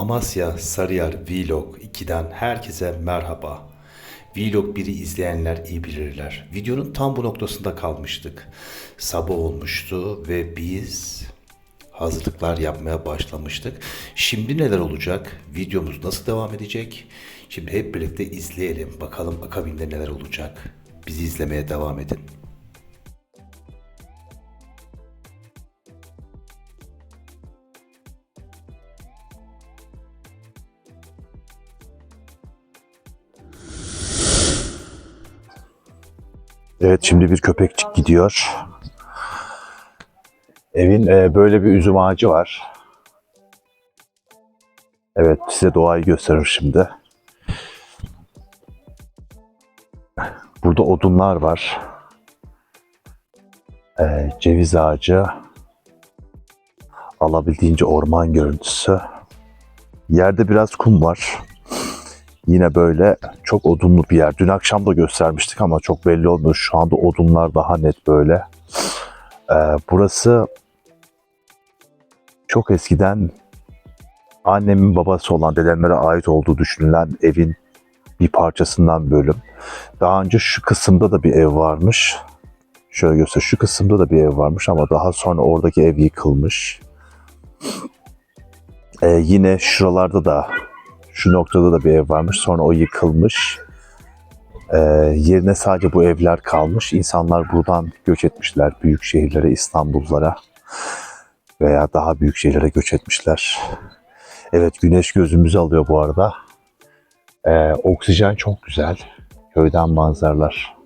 Amasya Sarıyer Vlog 2'den herkese merhaba. Vlog 1'i izleyenler iyi bilirler. Videonun tam bu noktasında kalmıştık. Sabah olmuştu ve biz hazırlıklar yapmaya başlamıştık. Şimdi neler olacak? Videomuz nasıl devam edecek? Şimdi hep birlikte izleyelim. Bakalım akabinde neler olacak. Bizi izlemeye devam edin. Evet şimdi bir köpekçik gidiyor. Evin e, böyle bir üzüm ağacı var. Evet size doğayı gösterir şimdi. Burada odunlar var. E, ceviz ağacı. Alabildiğince orman görüntüsü. Yerde biraz kum var. Yine böyle çok odunlu bir yer. Dün akşam da göstermiştik ama çok belli olmuyor. Şu anda odunlar daha net böyle. Ee, burası çok eskiden annemin babası olan dedemlere ait olduğu düşünülen evin bir parçasından bölüm. Daha önce şu kısımda da bir ev varmış. Şöyle göster. Şu kısımda da bir ev varmış ama daha sonra oradaki ev yıkılmış. Ee, yine şuralarda da şu noktada da bir ev varmış. Sonra o yıkılmış. Ee, yerine sadece bu evler kalmış. İnsanlar buradan göç etmişler. Büyük şehirlere, İstanbullara veya daha büyük şehirlere göç etmişler. Evet güneş gözümüzü alıyor bu arada. Ee, oksijen çok güzel. Köyden manzaralar.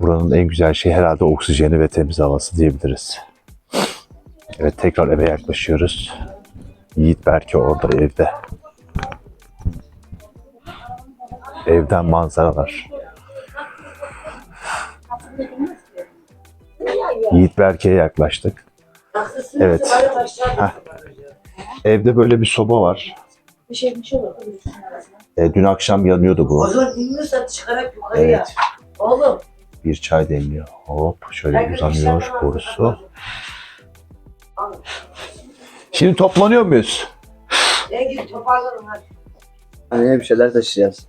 Buranın en güzel şeyi herhalde oksijeni ve temiz havası diyebiliriz. Evet tekrar eve yaklaşıyoruz. Yiğit belki orada evde. Evden manzaralar. Yiğit Berke'ye yaklaştık. Evet. Heh. Evde böyle bir soba var. Bir şey bir şey olur. E, dün akşam yanıyordu O bu. zaman dinliyorsa çıkarak yukarıya. Evet. Oğlum. Bir çay demliyor. Hop şöyle uzanıyor borusu. Şimdi toplanıyor muyuz? Ben gidip toparlarım hadi. Hani bir şeyler taşıyacağız.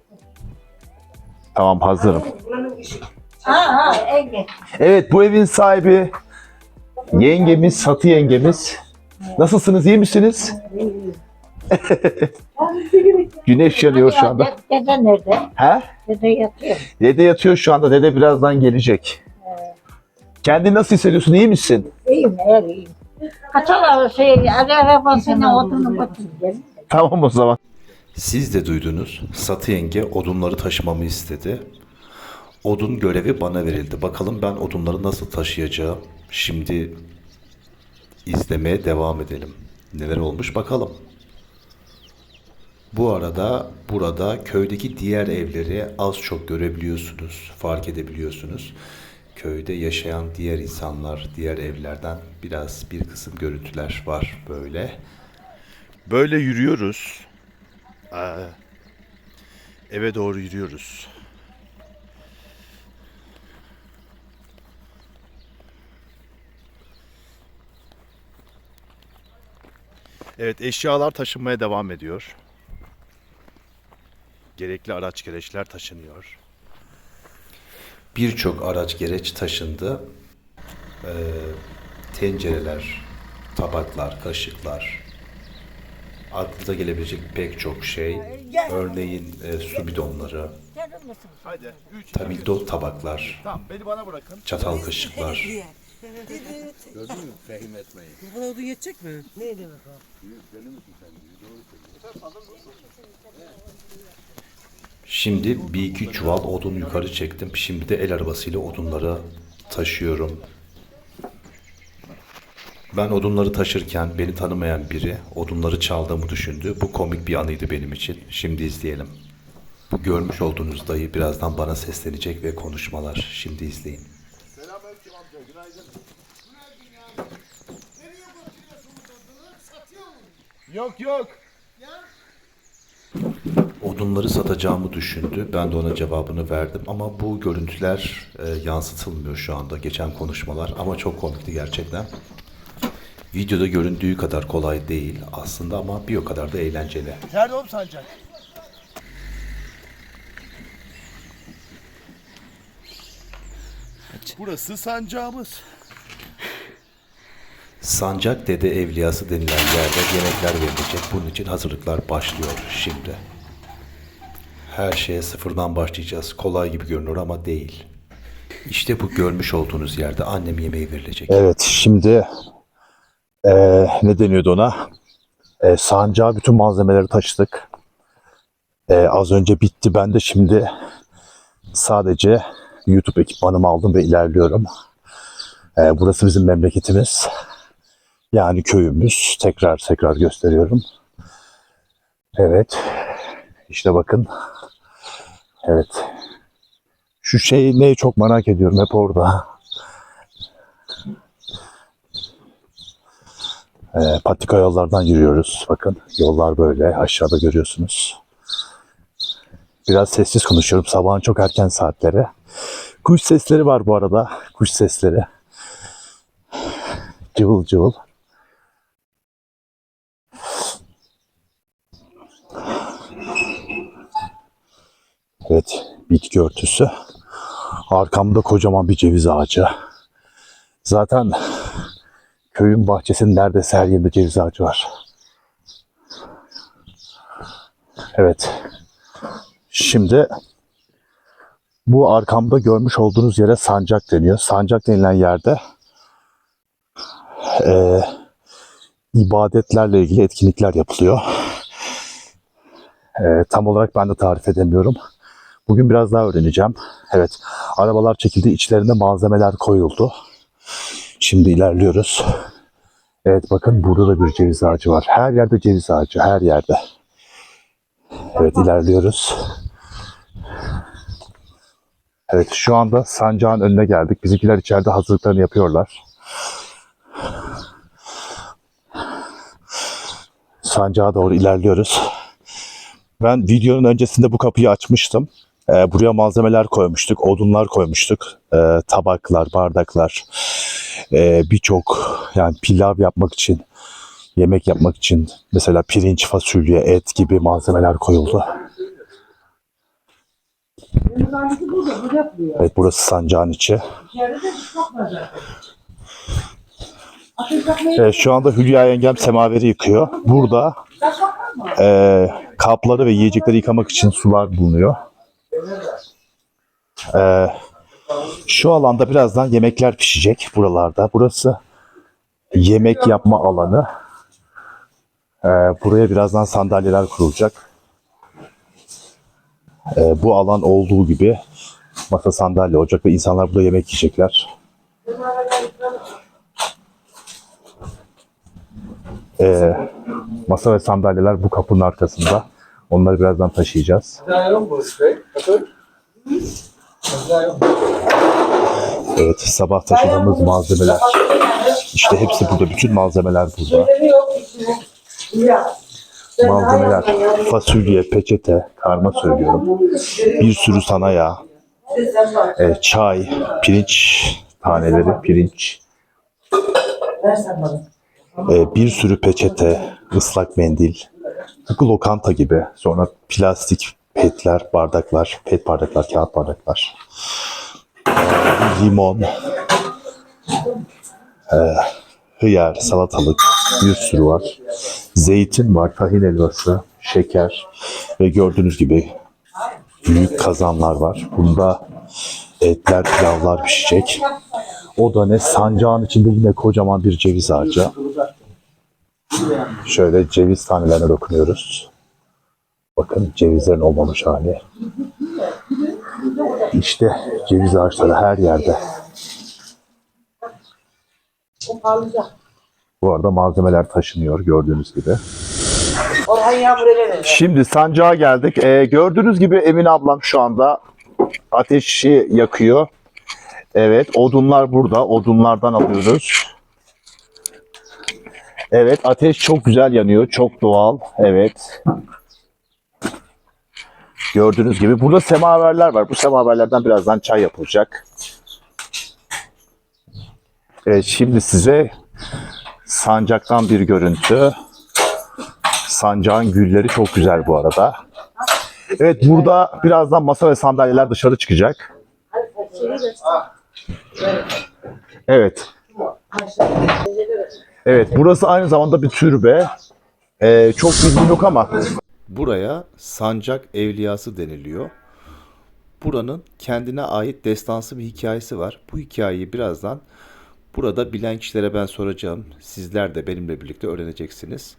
Tamam hazırım. Ha ha Ege. Evet bu evin sahibi yengemiz, Satı yengemiz. Nasılsınız, iyi misiniz? Güneş yanıyor şu anda. Dede nerede? He? Dede yatıyor. Dede yatıyor şu anda. Dede birazdan gelecek. Kendini nasıl hissediyorsun? İyi misin? İyiyim, eğer iyiyim. Kaçalar şey, arabasına odunu götürdüm. Tamam o zaman. Siz de duydunuz. Satı yenge odunları taşımamı istedi. Odun görevi bana verildi. Bakalım ben odunları nasıl taşıyacağım. Şimdi izlemeye devam edelim. Neler olmuş bakalım. Bu arada burada köydeki diğer evleri az çok görebiliyorsunuz, fark edebiliyorsunuz. Köyde yaşayan diğer insanlar, diğer evlerden biraz bir kısım görüntüler var böyle. Böyle yürüyoruz. Aa, eve doğru yürüyoruz. Evet eşyalar taşınmaya devam ediyor. Gerekli araç gereçler taşınıyor. Birçok araç gereç taşındı. Ee, tencereler, tabaklar, kaşıklar, aklınıza gelebilecek pek çok şey. Örneğin e, su bidonları, tabildot tabaklar, Tamam beni bana bırakın. çatal kaşıklar. Buna odun yetecek mi? Şimdi bir iki çuval odun yukarı çektim. Şimdi de el arabasıyla odunları taşıyorum. Ben odunları taşırken beni tanımayan biri odunları çaldığımı düşündü. Bu komik bir anıydı benim için. Şimdi izleyelim. Bu görmüş olduğunuz dayı birazdan bana seslenecek ve konuşmalar. Şimdi izleyin. Yok yok. Odunları satacağımı düşündü. Ben de ona cevabını verdim. Ama bu görüntüler e, yansıtılmıyor şu anda. Geçen konuşmalar. Ama çok komikti gerçekten. Videoda göründüğü kadar kolay değil aslında ama bir o kadar da eğlenceli. Nerede oğlum sancak? Burası sancağımız. Sancak Dede Evliyası denilen yerde yemekler verilecek. Bunun için hazırlıklar başlıyor şimdi. Her şeye sıfırdan başlayacağız. Kolay gibi görünür ama değil. İşte bu görmüş olduğunuz yerde annem yemeği verilecek. Evet şimdi eee, ne deniyordu ona? Eee sancağa bütün malzemeleri taşıdık. Eee, az önce bitti. Ben de şimdi sadece YouTube ekipmanımı aldım ve ilerliyorum. Eee, burası bizim memleketimiz. Yani köyümüz. Tekrar tekrar gösteriyorum. Evet. İşte bakın. Evet. Şu şey neyi çok merak ediyorum hep orada. E, patika yollardan yürüyoruz. Bakın yollar böyle aşağıda görüyorsunuz. Biraz sessiz konuşuyorum sabahın çok erken saatleri. Kuş sesleri var bu arada. Kuş sesleri. Cıvıl cıvıl. Evet, bitki örtüsü. Arkamda kocaman bir ceviz ağacı. Zaten köyün bahçesinin neredeyse her yerinde ceviz ağacı var. Evet. Şimdi bu arkamda görmüş olduğunuz yere sancak deniyor. Sancak denilen yerde eee, ibadetlerle ilgili etkinlikler yapılıyor. Eee, tam olarak ben de tarif edemiyorum. Bugün biraz daha öğreneceğim. Evet, arabalar çekildi, içlerine malzemeler koyuldu. Şimdi ilerliyoruz. Evet bakın burada da bir ceviz ağacı var. Her yerde ceviz ağacı, her yerde. Evet ilerliyoruz. Evet şu anda sancağın önüne geldik. Bizimkiler içeride hazırlıklarını yapıyorlar. Sancağa doğru ilerliyoruz. Ben videonun öncesinde bu kapıyı açmıştım. Ee, buraya malzemeler koymuştuk, odunlar koymuştuk. Ee, tabaklar, bardaklar, ee, birçok yani pilav yapmak için, yemek yapmak için mesela pirinç, fasulye, et gibi malzemeler koyuldu. Evet burası sancağın içi. Evet, şu anda Hülya yengem semaveri yıkıyor. Burada e, kapları ve yiyecekleri yıkamak için sular bulunuyor. E, şu alanda birazdan yemekler pişecek buralarda. Burası yemek yapma alanı. Ee, buraya birazdan sandalyeler kurulacak. Ee, bu alan olduğu gibi masa sandalye olacak ve insanlar burada yemek yiyecekler. Ee, masa ve sandalyeler bu kapının arkasında. Onları birazdan taşıyacağız. Evet, sabah taşıdığımız malzemeler. İşte hepsi burada. Bütün malzemeler burada. Malzemeler. Fasulye, peçete, karma söylüyorum. Bir sürü sana yağ. e, çay, pirinç taneleri, pirinç. e, bir sürü peçete, ıslak mendil. Tıpkı lokanta gibi. Sonra plastik petler, bardaklar, pet bardaklar, kağıt bardaklar. Limon, e, hıyar, salatalık bir sürü var. Zeytin var, tahin helvası, şeker ve gördüğünüz gibi büyük kazanlar var. Bunda etler, pilavlar pişecek. O da ne? Sancağın içinde yine kocaman bir ceviz ağacı. Şöyle ceviz tanelerine dokunuyoruz. Bakın cevizlerin olmamış hali. İşte ceviz ağaçları her yerde. Bu arada malzemeler taşınıyor gördüğünüz gibi. Orhan Yağmur ele Şimdi sancağa geldik. Ee, gördüğünüz gibi Emin ablam şu anda ateşi yakıyor. Evet, odunlar burada. Odunlardan alıyoruz. Evet, ateş çok güzel yanıyor. Çok doğal. Evet. Gördüğünüz gibi burada semaverler var. Bu semaverlerden birazdan çay yapılacak. Evet, şimdi size Sancaktan bir görüntü. Sancağın gülleri çok güzel bu arada. Evet burada birazdan masa ve sandalyeler dışarı çıkacak. Evet. Evet burası aynı zamanda bir türbe. Ee, çok bilgim yok ama Buraya Sancak Evliyası deniliyor. Buranın kendine ait destansı bir hikayesi var. Bu hikayeyi birazdan burada bilen kişilere ben soracağım. Sizler de benimle birlikte öğreneceksiniz.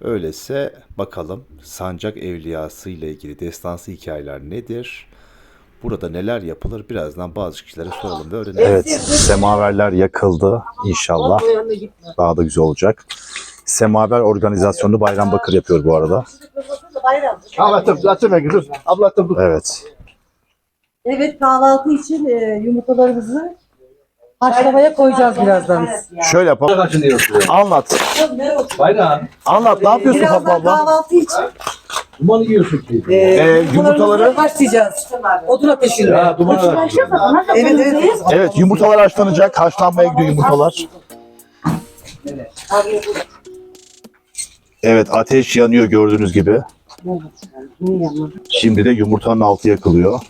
Öyleyse bakalım Sancak Evliyası ile ilgili destansı hikayeler nedir? Burada neler yapılır? Birazdan bazı kişilere soralım ve öğrenelim. evet semaverler yakıldı inşallah. Daha da güzel olacak. Semaver organizasyonu Bayram Bakır yapıyor bu arada. Ablatım, atım ya gülüm. Ablatım. Evet. Evet kahvaltı için e, yumurtalarımızı haşlamaya koyacağız birazdan. Şöyle yapalım. Anlat. Bayram. Anlat. Ne yapıyorsun Fatma Birazdan abla? kahvaltı için Duman yiyorsun ki. e, Ee, yumurtalarımızı yumurtaları? haşlayacağız. Odun ateşinde. Ya duman var. Evet evet. Evet yumurtalar haşlanacak. Haşlanmaya gidiyor yumurtalar. Evet ateş yanıyor gördüğünüz gibi. Şimdi de yumurtanın altı yakılıyor.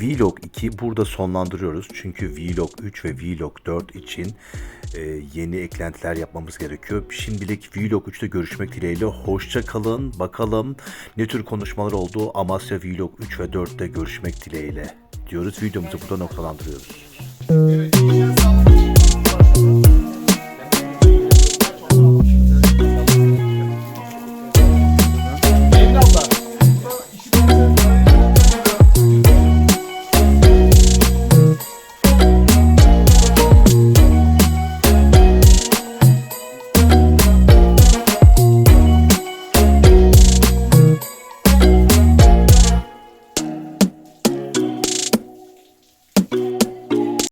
Vlog 2 burada sonlandırıyoruz. Çünkü Vlog 3 ve Vlog 4 için e, yeni eklentiler yapmamız gerekiyor. Şimdilik Vlog 3'te görüşmek dileğiyle. Hoşça kalın. Bakalım ne tür konuşmalar oldu. Amasya Vlog 3 ve 4'te görüşmek dileğiyle diyoruz. Videomuzu burada noktalandırıyoruz.